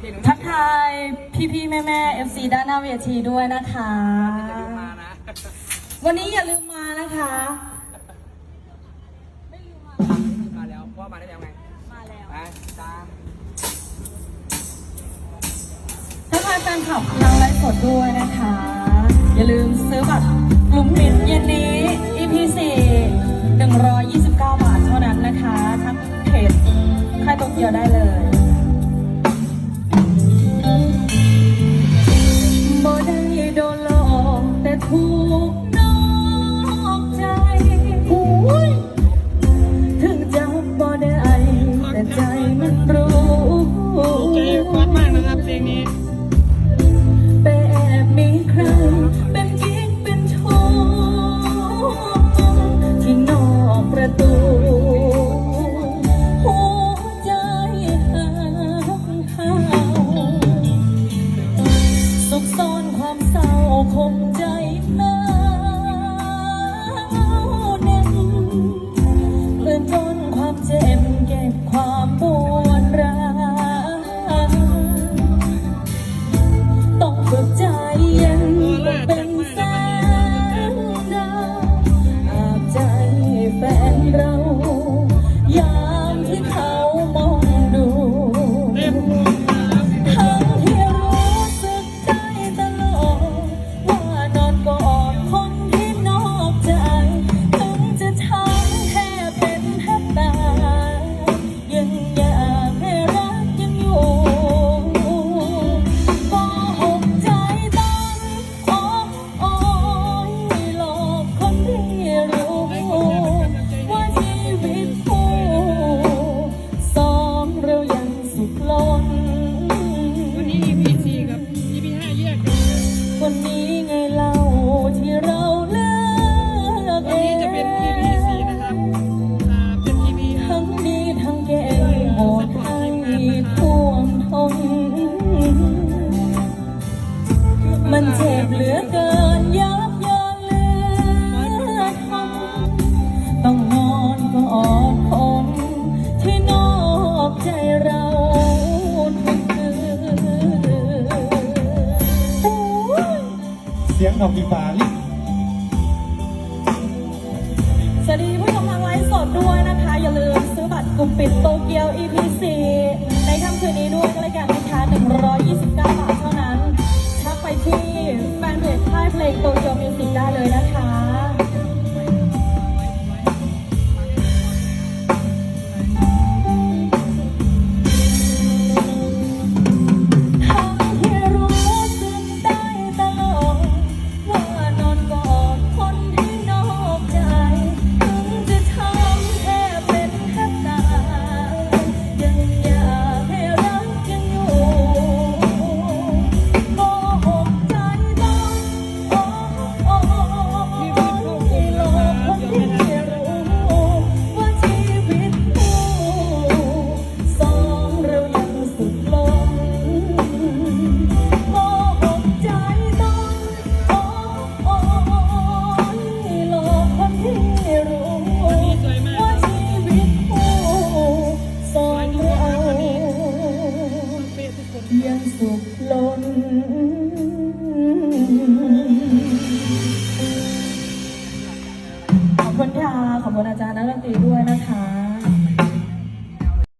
เห็นทักทายพี่ๆ แม่ๆ FC ด้านหน้าเวทีด้วยนะคะ วันนี้อย่าลืมมานะคะ มาแล้วพ่อมาได้แล้วไงมาแล้วไปตามทักทายแฟนคลับทางไลฟ์สดด้วยนะคะ อย่าลืมซื้อบัตรกลุ่มมิ้นเย็นนี้ ทวมทงมันเจ็บเหลือเกินยับยันเลือดทนต้องนอนก็อดทนที่นอกใจเราทุกคืนเสียงของอีฟาลิสวัสดีผู้ชมทางไลฟ์สดด้วยนะคะ อย่าลืมซื้อบัตรกลุ่มปิดโตเกียว EP 4 สุขล้น ขอบคุณค่ะขอบคุณอาจารย์นักดนตรีด้วยนะคะ